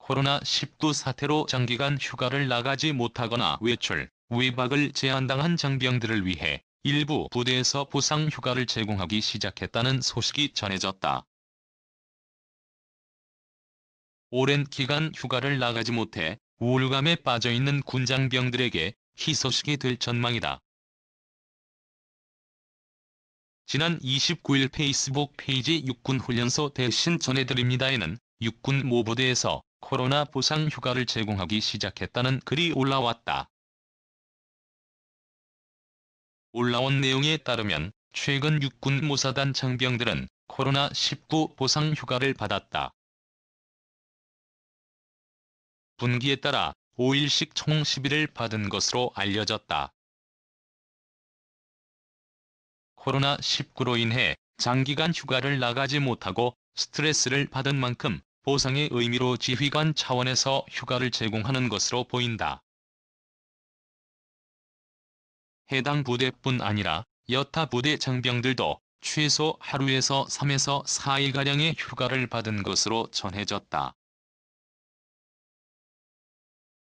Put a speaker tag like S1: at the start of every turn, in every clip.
S1: 코로나19 사태로 장기간 휴가를 나가지 못하거나 외출, 외박을 제한당한 장병들을 위해 일부 부대에서 보상 휴가를 제공하기 시작했다는 소식이 전해졌다. 오랜 기간 휴가를 나가지 못해 우울감에 빠져있는 군장병들에게 희소식이 될 전망이다. 지난 29일 페이스북 페이지 육군훈련소 대신 전해드립니다에는 육군 모부대에서 코로나 보상 휴가를 제공하기 시작했다는 글이 올라왔다. 올라온 내용에 따르면 최근 육군 모사단 장병들은 코로나19 보상 휴가를 받았다. 분기에 따라 5일씩 총 10일을 받은 것으로 알려졌다. 코로나19로 인해 장기간 휴가를 나가지 못하고 스트레스를 받은 만큼 보상의 의미로 지휘관 차원에서 휴가를 제공하는 것으로 보인다. 해당 부대뿐 아니라 여타 부대 장병들도 최소 하루에서 3에서 4일가량의 휴가를 받은 것으로 전해졌다.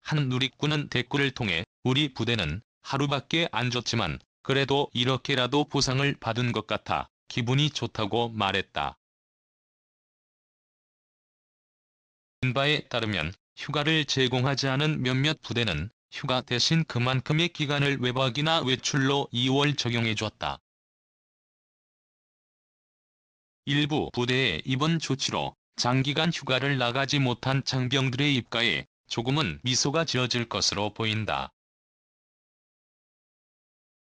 S1: 한 누리꾼은 댓글을 통해 우리 부대는 하루밖에 안 줬지만 그래도 이렇게라도 보상을 받은 것 같아 기분이 좋다고 말했다. 바에 따르면 휴가를 제공하지 않은 몇몇 부대는 휴가 대신 그만큼의 기간을 외박이나 외출로 2월 적용해줬다. 일부 부대의 이번 조치로 장기간 휴가를 나가지 못한 장병들의 입가에 조금은 미소가 지어질 것으로 보인다.